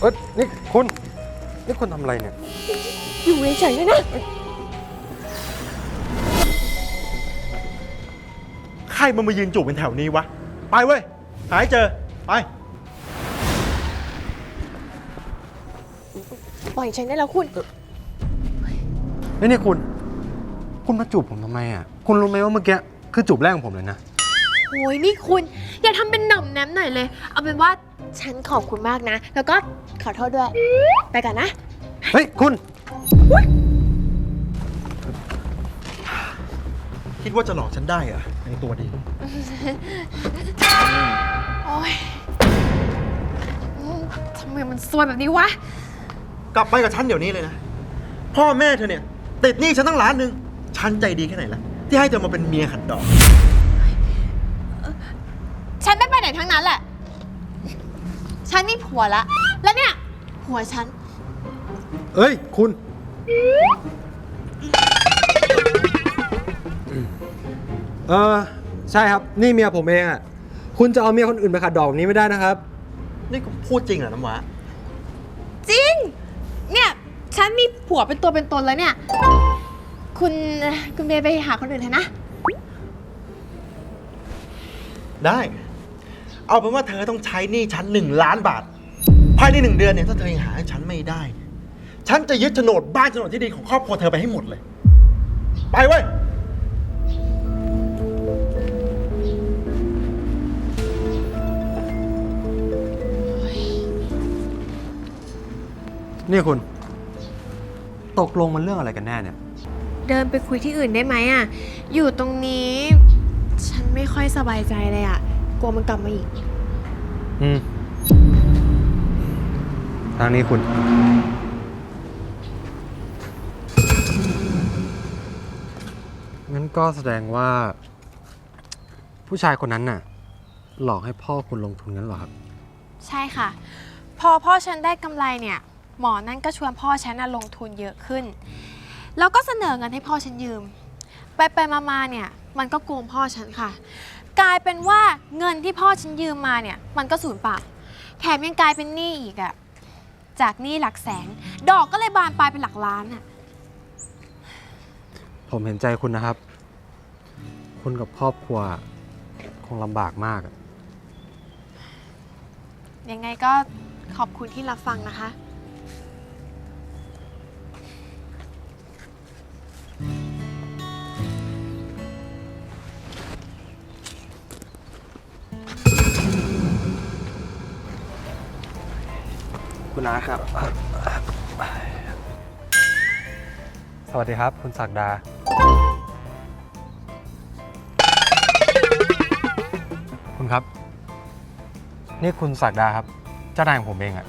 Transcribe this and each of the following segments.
เอ้ยนี่คุณ นี่คุณทำอะไรเนี่ย อยู่เฉยๆเลยนะ ใครมันมายืนจูบเป็นแถวนี้วะ ไปเว้ย หาให้เจอ ไป ปล่อยฉันได้แล้วคุณเฮ้ยนี่คุณ คุณมาจูบผมทำไมอะ คุณรู้ไหมว่าเมื่อกี้คือจูบแรกของผมเลยนะ โอ้ยนี่คุณ อย่าทำเป็นหน่อมแนมหน่อยเลย เอาเป็นว่า ฉันขอบคุณมากนะ แล้วก็ขอโทษด้วย ไปกันนะ เฮ้ย คุณ คิดว่าจะหลอกฉันได้เหรอะในตัวดี โอ้ยอืมทำไมมันซวยแบบนี้วะ กลับไปกับฉันเดี๋ยวนี้เลยนะ พ่อแม่เธอเนี่ย ติดหนี้ฉันตั้งล้านหนึ่งฉันใจดีแค่ไหนล่ะที่ให้เธอมาเป็นเมียขัดดอก ฉันไม่ไปไหนทั้งนั้นแหละ ฉันมีผัวละ แล้วเนี่ยผัวฉัน เอ้ย คุณ เออใช่ครับ นี่เมียผมเองอะ คุณจะเอาเมียคนอื่นไปขัดดอกแบบนี้ไม่ได้นะครับ นี่ก็พูดจริงเหรอน้ำว้าจริง เนี่ยฉันมีผัวเป็นตัวเป็นตนแล้วเนี่ย คุณคุณเบย์ไปหาคนอื่นเถอะนะ ได้ เอาเป็นว่าเธอต้องใช้หนี้ฉันหนึ่งล้านบาท ภายในหนึ่งเดือนเนี่ยถ้าเธอยังหาให้ฉันไม่ได้ ฉันจะยึดโฉนดบ้านโฉนดที่ดินของครอบครัวเธอไปให้หมดเลย ไปเว้ย นี่คุณ ตกลงมันเรื่องอะไรกันแน่เนี่ย เดินไปคุยที่อื่นได้ไหมอะ อยู่ตรงนี้ ฉันไม่ค่อยสบายใจเลยอะ กลัวมันกลับมาอีก อืมทางนี้คุณ งั้นก็แสดงว่า ผู้ชายคนนั้นน่ะ หลอกให้พ่อคุณลงทุนงั้นเหรอครับ ใช่ค่ะ พอพ่อฉันได้กำไรเนี่ย หมอนั่นก็ชวนพ่อฉันน่ะลงทุนเยอะขึ้น แล้วก็เสนอเงินให้พ่อฉันยืม ไปไปมามาเนี่ย มันก็โกงพ่อฉันค่ะ กลายเป็นว่าเงินที่พ่อฉันยืมมาเนี่ย มันก็สูญเปล่า แถมยังกลายเป็นหนี้อีกอะจากหนี้หลักแสนดอกก็เลยบานปลายเป็นหลักล้านอะผมเห็นใจคุณนะครับ คุณกับครอบครัวคงลำบากมากอะยังไงก็ขอบคุณที่รับฟังนะคะ คุณอาครับ สวัสดีครับ คุณศักดา คุณครับ นี่คุณศักดาครับ เจ้านายของผมเองอะ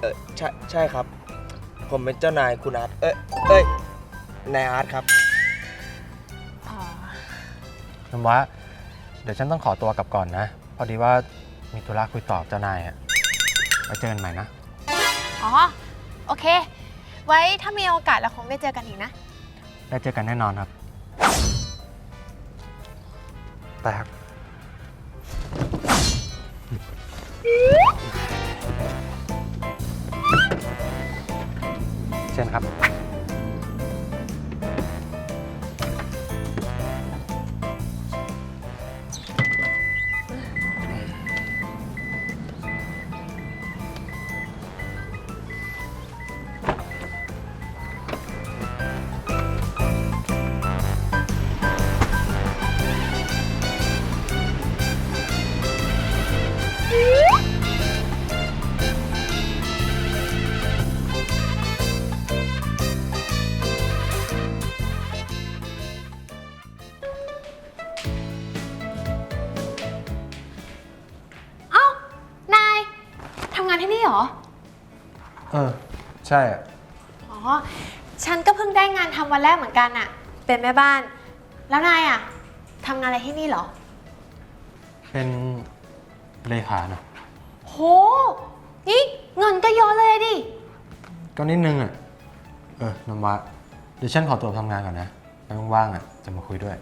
เออใช่ใช่ครับ ผมเป็นเจ้านายคุณอาร์ตเอ้ยเอ้ยนายอาร์ตครับอ๋อ น้ำว่าเดี๋ยวฉันต้องขอตัวกลับก่อนนะ พอดีว่ามีธุระคุยตอบเจ้านายอะไว้เจอกันใหม่นะ อ๋อ โอเค ไว้ถ้ามีโอกาสเราคงได้เจอกันอีกนะ ได้เจอกันแน่นอนครับ แต่ครับเชิญครับ เออ ใช่อะอ๋อ ฉันก็เพิ่งได้งานทำวันแรกเหมือนกันอะเป็นแม่บ้าน แล้วนายอะทำงานอะไรที่นี่เหรอ เป็นเลขาเนอะโห นี่เงินก็เยอะเลยดิ ก็นิดนึงอะ เออน้ำว้าเดี๋ยวฉันขอตัวไปทำงานก่อนนะแล้วว่างๆอะจะมาคุยด้วย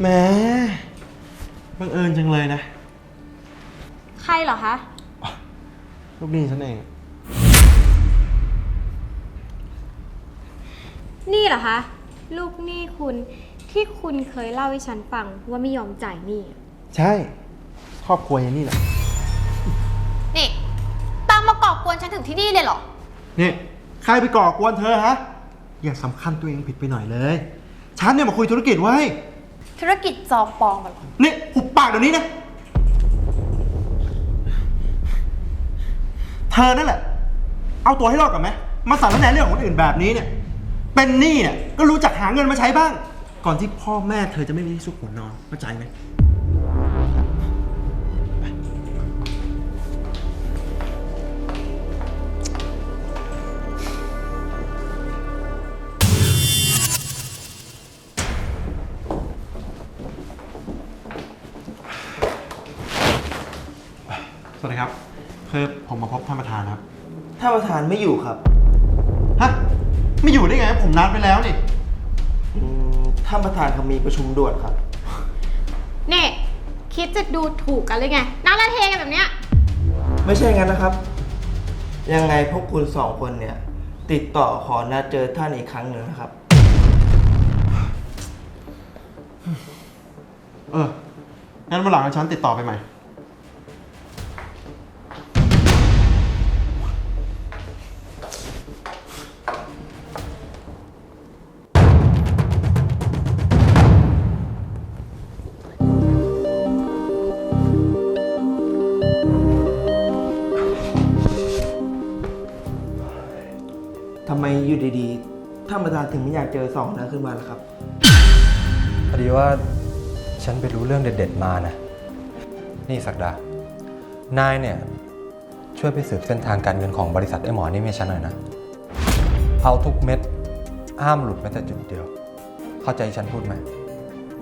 แหมบังเอิญจังเลยนะ ใครเหรอคะ ลูกหนี้ฉันเอง นี่เหรอคะ ลูกหนี้คุณที่คุณเคยเล่าให้ฉันฟังว่าไม่ยอมจ่ายหนี้ใช่ ครอบครัวยันนี่แหละ นี่ ตามมาก่อกวนฉันถึงที่นี่เลยเหรอ นี่ ใครไปก่อกวนเธอฮะ อย่าสำคัญตัวเองผิดไปหน่อยเลย ฉันเนี่ยมาคุยธุรกิจไว้ยธุรกิจจอมปลอมเหรอนี่หุบปากเดี๋ยวนี้นะ เธอนั่นแหละ เอาตัวให้รอดก่อนไหมมาสั่งแหนเรื่องของคนอื่นแบบนี้เนี่ย เป็นหนี้เนี่ยก็รู้จักหาเงินมาใช้บ้าง ก่อนที่พ่อแม่เธอจะไม่มีที่ซุกหัวนอนเข้าใจไหม คือผมมาพบท่านประธานครับถ้านประธานไม่อยู่ครับ ฮะ ไม่อยู่ได้ไง ผมนัดไปแล้วนี่ อืมท่านประธานเขามีประชุมด่วนครับนี่คิดจะดูถูกกันเลยไงน่าละเทกันแบบเนี้ย ไม่ใช่งั้นนะครับ ยังไงพวกคุณสองคนเนี่ย ติดต่อขอนัดเจอท่านอีกครั้งหนึ่งนะครับ เออ งั้นวันหลังฉันติดต่อไปใหม่ ท่านประธานถึงไม่อยากเจอสองนั้นขึ้นมาล่ะครับ พอดีว่าฉันไปรู้เรื่องเด็ด ๆ มานะ นี่สักดา นายเนี่ย ช่วยไปสืบเส้นทางการเงินของบริษัทไอ้หมอนี่ให้ฉันหน่อยนะ เอาทุกเม็ด ห้ามหลุดแม้แต่จุดเดียว เข้าใจฉันพูดไหม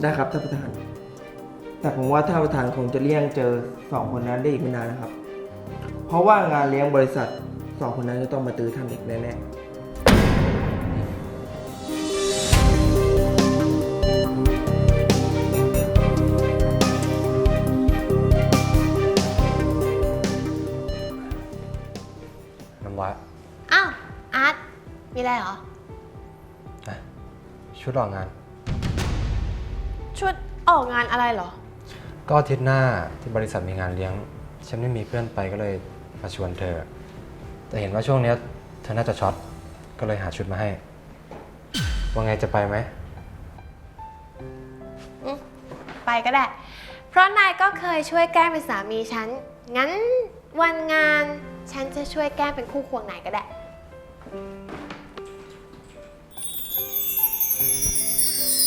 ได้ครับท่านประธาน แต่ผมว่าท่านประธานคงจะเลี่ยงเจอสองคนนั้นได้อีกไม่นานนะครับ เพราะว่างานเลี้ยงบริษัทสองคนนั้นจะต้องมาตื้อท่านอีกแน่ๆ มีอะไรเหรอ อะชุดออกงาน ชุดออกงานอะไรเหรอ ก็อาทิตย์หน้าที่บริษัทมีงานเลี้ยง ฉันไม่มีเพื่อนไปก็เลยมาชวนเธอ แต่เห็นว่าช่วงเนี้ยเธอน่าจะช็อต ก็เลยหาชุดมาให้ ว่าไงจะไปไหม อืมไปก็ได้ เพราะนายก็เคยช่วยแกล้งเป็นสามีฉัน งั้นวันงานฉันจะช่วยแกล้งเป็นคู่ควงนายก็ได้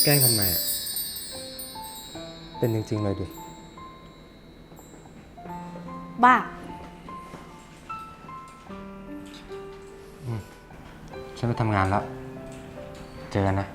แกล้งทำไมอะเป็นจริง ๆ เลยดิ บ้า ฉันไปทำงานแล้ว เจอกันนะ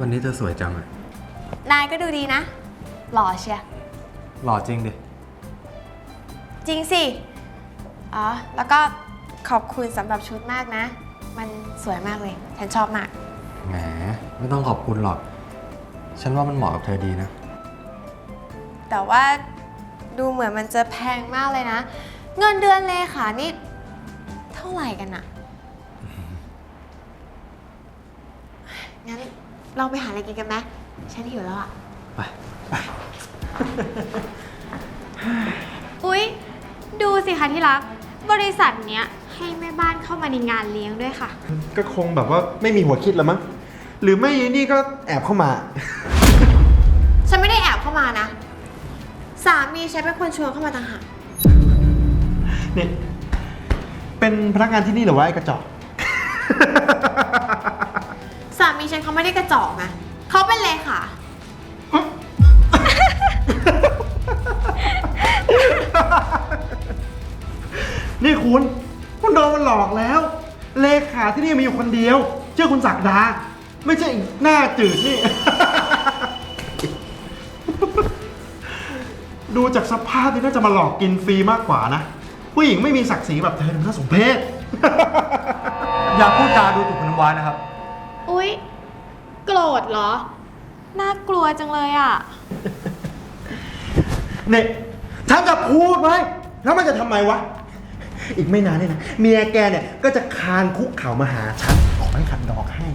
วันนี้เธอสวยจังอะนายก็ดูดีนะ หล่อเชียหล่อจริงดิ จริงสิ อ๋อ แล้วก็ขอบคุณสำหรับชุดมากนะ มันสวยมากเลย ฉันชอบมาก แหม ไม่ต้องขอบคุณหรอก ฉันว่ามันเหมาะกับเธอดีนะ แต่ว่าดูเหมือนมันจะแพงมากเลยนะ เงินเดือนเลขานี่เท่าไหร่กันอะงั้น เราไปหาอะไรกินกันไหมฉันหิวแล้วอะไป อุ๊ย ดูสิคะที่รัก บริษัทเนี้ยให้แม่บ้านเข้ามาในงานเลี้ยงด้วยค่ะ ก็คงแบบว่าไม่มีหัวคิดแล้วมั้ง หรือไม่นี่ก็แอบเข้ามา ฉันไม่ได้แอบเข้ามานะ สามีฉันเป็นคนชวนเข้ามาต่างหากนี่เป็นพนักงานที่นี่เหรือวะไอ้กระจอก มีฉันเขาไม่ได้กระจอกนะเขาเป็นเลขา นี่คุณ คุณโดนมันหลอกแล้ว เลขาที่นี่มีอยู่คนเดียวชื่อคุณศักดา ไม่ใช่หน้าจืดนี่ ดูจากสภาพนี่น่าจะมาหลอกกินฟรีมากกว่านะ ผู้หญิงไม่มีศักดิ์ศรีแบบเธอถึงน่าสมเพช อย่าพูดจาดูถูกคุณน้ำว้านะครับ อุ๊ย โกรธเหรอ น่ากลัวจังเลยอะ เนี่ยฉันจะพูดไว้แล้วมันจะทำไมวะ อีกไม่นานเนี่ยนะ เมียแกเนี่ยก็จะคานคุกเข่ามาหาฉันขอให้ขัดดอกให้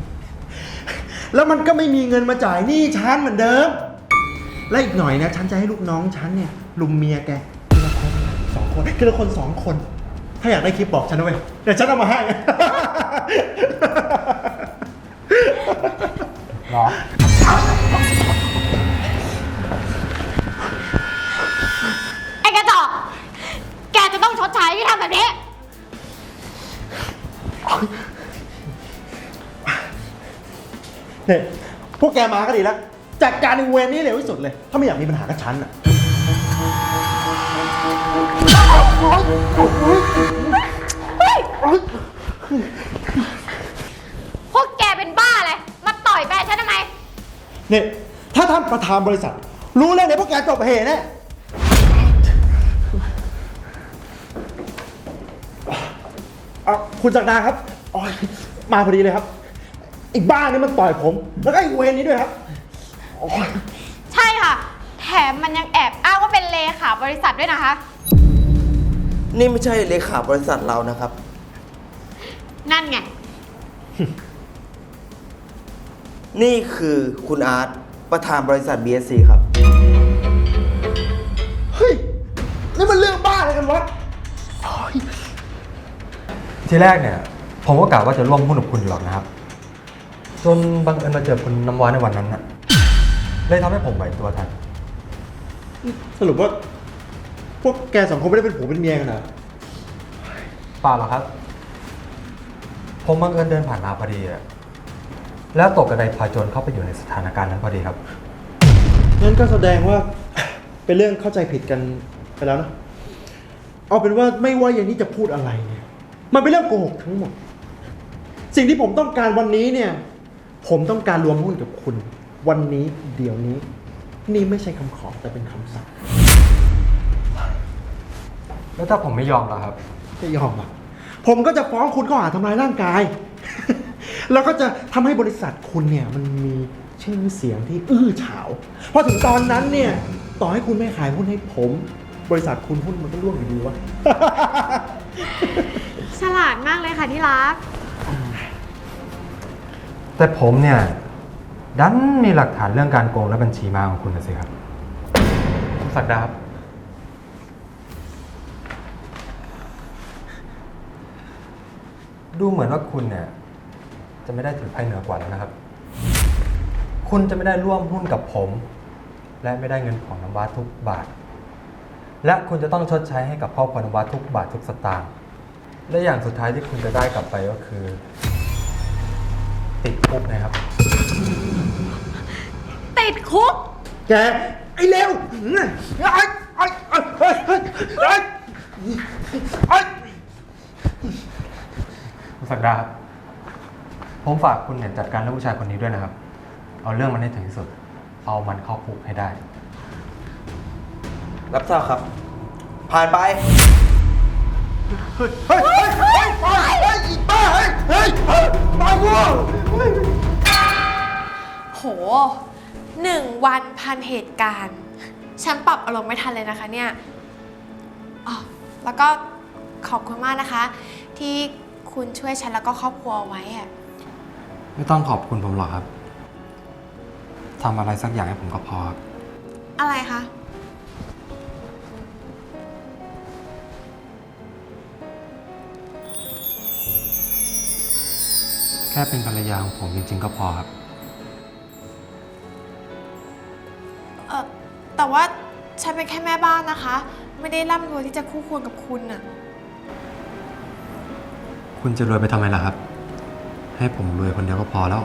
แล้วมันก็ไม่มีเงินมาจ่ายหนี้ฉันเหมือนเดิม และอีกหน่อยนะ ฉันจะให้ลูกน้องฉันเนี่ยลุมเมียแกทีละคนสองคนทีละคนสองคน ถ้าอยากได้คลิปบอกฉันด้วยเดี๋ยวฉันเอามาให้ หรอไอ้กระจอกแกจะต้องชดใช้ที่ทำแบบนี้ เนี่ยพวกแกมาก็ดีแล้ว จัดการในเวรนี้เร็วที่สุดเลย ถ้าไม่อยากมีปัญหากับฉันอะพวกแกเป็นบ้าเลย มาต่อยแฟนฉันทำไม เนี่ยถ้าท่านประธานบริษัท รู้เรื่องเนี่ยพวกแกจบเหตุแน่อะคุณจักรดาครับอ๋อมาพอดีเลยครับ อีกบ้านนี่มันต่อยผม แล้วก็อีกเวรนี้ด้วยครับโอ้ยใช่ค่ะ แถมมันยังแอบอ้างว่าเป็นเลขาบริษัทด้วยนะคะ นี่ไม่ใช่เลขาบริษัทเรานะครับ นั่นไง นี่คือคุณอาร์ตประธานบริษัท BSC ครับ เฮ้ย นี่มันเรื่องบ้าอะไรกันวะ ทีแรกเนี่ย ผมก็กะว่าจะร่วมหุ้นกับคุณอยู่หรอกนะครับ จนบังเอิญมาเจอคุณน้ำว้าในวันนั้นน่ะเลยทำให้ผมไหวตัวทัน สรุปว่า พวกแกสองคนไม่ได้เป็นผัวเป็นเมียกันเหรอเปล่าหรอกครับ ผมบังเอิญเดินผ่านมาพอดีอะ แล้วตกกระไดพาโจรเข้าไปอยู่ในสถานการณ์นั้นพอดีครับงั้นก็แสดงว่า เป็นเรื่องเข้าใจผิดกันไปแล้วนะ เอาเป็นว่าไม่ว่าอย่างนี้จะพูดอะไรเนี่ย มันเป็นเรื่องโกหกทั้งหมด สิ่งที่ผมต้องการวันนี้เนี่ย ผมต้องการรวมหุ้นกับคุณ วันนี้เดี๋ยวนี้ นี่ไม่ใช่คำขอแต่เป็นคำสั่งแล้วถ้าผมไม่ยอมล่ะครับไม่ยอมหรอกผมก็จะฟ้องคุณข้อหาทำร้ายร่างกาย แล้วก็จะทำให้บริษัทคุณเนี่ยมันมีชื่อเสียงที่อื้อฉาวพอถึงตอนนั้นเนี่ยต่อให้คุณไม่ขายหุ้นให้ผม บริษัทคุณหุ้นมันก็ร่วงอยู่ดีวะ ฉลาดมากเลยค่ะที่รัก แต่ผมเนี่ย ดันมีหลักฐานเรื่องการโกงและบัญชีมาของคุณนะสิครับคุณศักดาครับ ดูเหมือนว่าคุณเนี่ย จะไม่ได้ถือไพ่เหนือกว่าแล้วนะครับ คุณจะไม่ได้ร่วมหุ้นกับผม และไม่ได้เงินของน้ำว้าทุกบาท และคุณจะต้องชดใช้ให้กับครอบครัวน้ำว้าทุกบาททุกสตางค์และอย่างสุดท้ายที่คุณจะได้กลับไปก็คือ ติดคุกนะครับ ติดคุก แก ไอ้เลวไอ้ไอ้ไอ้ไอ้ไอ้ไอ้ไอ้คุณศักดาครับ ผมฝากคุณเนี่ยจัดการเรื่องผู้ชายคนนี้ด้วยนะครับ เอาเรื่องมันให้ถึงที่สุด เอามันเข้าคุกให้ได้ รับทราบครับ ผ่านไป เฮ้ย เฮ้ย เฮ้ย เฮ้ยไปเฮ้ยอีบ้าเฮ้ย เฮ้ยเฮ้ยมาวัวเฮ้ยโหหนึ่งวันพันเหตุการณ์ ฉันปรับอารมณ์ไม่ทันเลยนะคะเนี่ยอ๋อแล้วก็ขอบคุณมากนะคะ ที่คุณช่วยฉันแล้วก็ครอบครัวไว้อะ ไม่ต้องขอบคุณผมหรอกครับทำอะไรสักอย่างให้ผมก็พอครับอะไรคะ แค่เป็นภรรยาของผมจริงๆก็พอครับ เออแต่ว่าฉันเป็นแค่แม่บ้านนะคะ ไม่ได้ร่ำรวยที่จะคู่ควรกับคุณน่ะ คุณจะรวยไปทำไมล่ะครับ ให้ผมรวยคนเดียวก็พอแล้ว